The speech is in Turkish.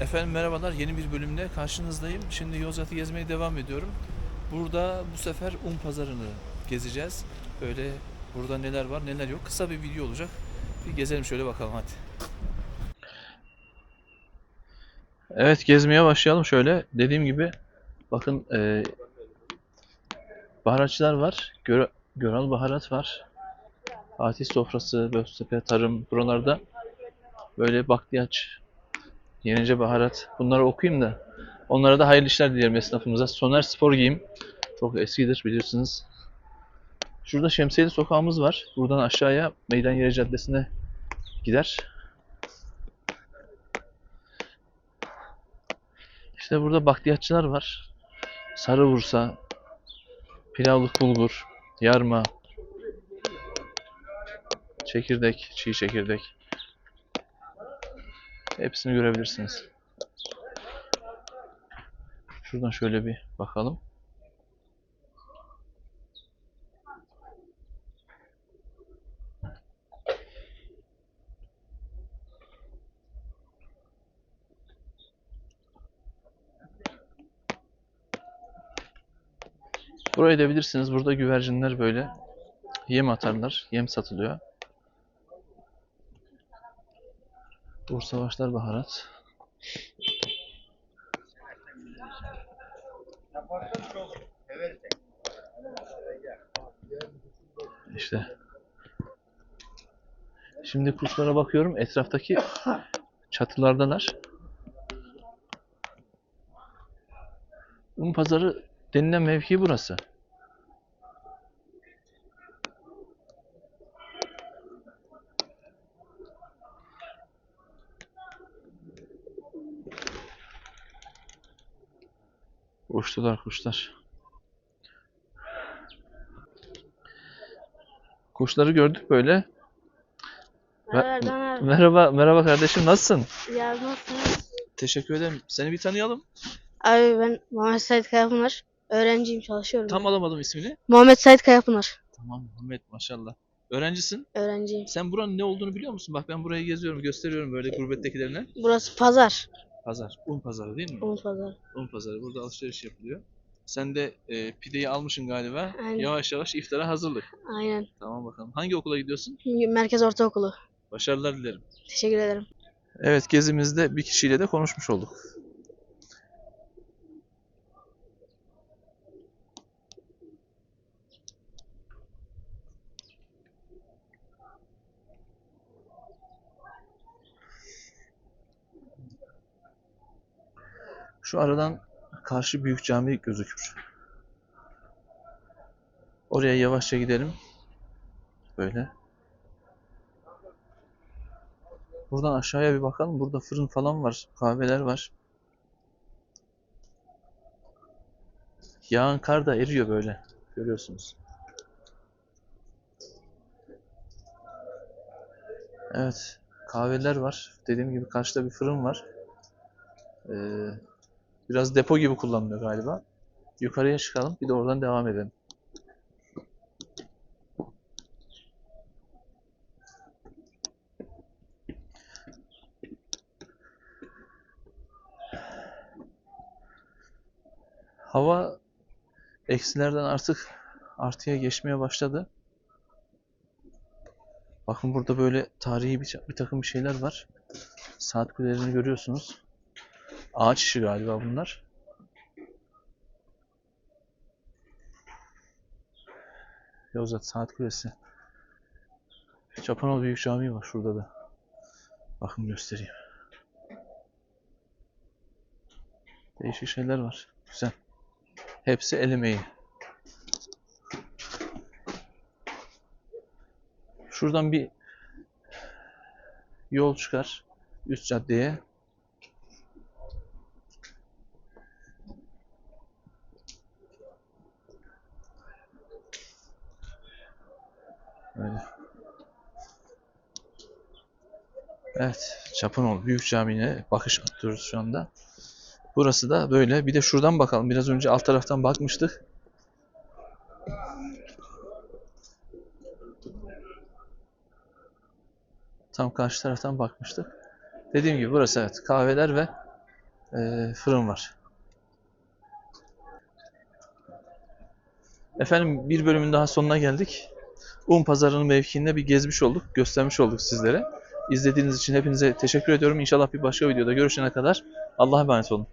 Efendim merhabalar. Yeni bir bölümde karşınızdayım. Şimdi Yozgat'ı gezmeye devam ediyorum. Burada bu sefer un pazarını gezeceğiz. Böyle burada neler var neler yok. Kısa bir video olacak. Bir gezelim şöyle bakalım hadi. Evet gezmeye başlayalım şöyle. Dediğim gibi bakın e, baharatçılar var. Göre, Göral Baharat var. Fatih Sofrası, Böztepe, Tarım buralarda böyle bakliyat, Yenice Baharat. Bunları okuyayım da onlara da hayırlı işler dilerim esnafımıza. Soner Spor Giyim. Çok eskidir bilirsiniz. Şurada Şemsiyeli sokağımız var. Buradan aşağıya Meydan Yeri Caddesi'ne gider. İşte burada bakliyatçılar var. Sarı Bursa, pilavlık bulgur, yarma, çekirdek, çiğ çekirdek. Hepsini görebilirsiniz. Şuradan şöyle bir bakalım. Buraya edebilirsiniz. Burada güvercinler böyle yem atarlar. Yem satılıyor. Bursa Başlar Baharat. İşte. Şimdi kuşlara bakıyorum. Etraftaki çatılardalar. Un pazarı denilen mevki burası. Uçtular kuşlar. Kuşları gördük böyle. Merhaba. Merhaba, merhaba kardeşim nasılsın? Ya nasılsınız? Teşekkür ederim. Seni bir tanıyalım. Abi ben Muhammed Sait Kayapınar. Öğrenciyim, çalışıyorum. Tam alamadım ismini. Muhammed Sait Kayapınar. Tamam Muhammed maşallah. Öğrencisin. Öğrenciyim. Sen buranın ne olduğunu biliyor musun? Bak ben burayı geziyorum, gösteriyorum böyle gurbettekilerine. Burası pazar. Pazar, un pazarı değil mi? Umut pazar. Un pazarı. Burada alışveriş yapılıyor. Sen de e, pideyi almışsın galiba. Aynen. Yavaş yavaş iftara hazırlık. Aynen. Tamam bakalım. Hangi okula gidiyorsun? Merkez Ortaokulu. Başarılar dilerim. Teşekkür ederim. Evet gezimizde bir kişiyle de konuşmuş olduk. Şu aradan karşı büyük cami gözükür. Oraya yavaşça gidelim. Böyle. Buradan aşağıya bir bakalım. Burada fırın falan var. Kahveler var. Yağın kar da eriyor böyle. Görüyorsunuz. Evet. Kahveler var. Dediğim gibi karşıda bir fırın var. Ee, biraz depo gibi kullanılıyor galiba. Yukarıya çıkalım. Bir de oradan devam edelim. Hava eksilerden artık artıya geçmeye başladı. Bakın burada böyle tarihi bir, bir takım şeyler var. Saat kulelerini görüyorsunuz. Ağaç işi galiba bunlar. Yozgat Saat Kulesi. Çapanoğlu Büyük Camii var şurada da. Bakın göstereyim. Değişik şeyler var. Güzel. Hepsi el emeği. Şuradan bir yol çıkar üst caddeye. Öyle. Evet, Çapanoğlu Büyük Camii'ne bakış atıyoruz şu anda. Burası da böyle. Bir de şuradan bakalım. Biraz önce alt taraftan bakmıştık. Tam karşı taraftan bakmıştık. Dediğim gibi burası evet kahveler ve e, fırın var. Efendim bir bölümün daha sonuna geldik. Un pazarının mevkiinde bir gezmiş olduk, göstermiş olduk sizlere. İzlediğiniz için hepinize teşekkür ediyorum. İnşallah bir başka videoda görüşene kadar Allah'a emanet olun.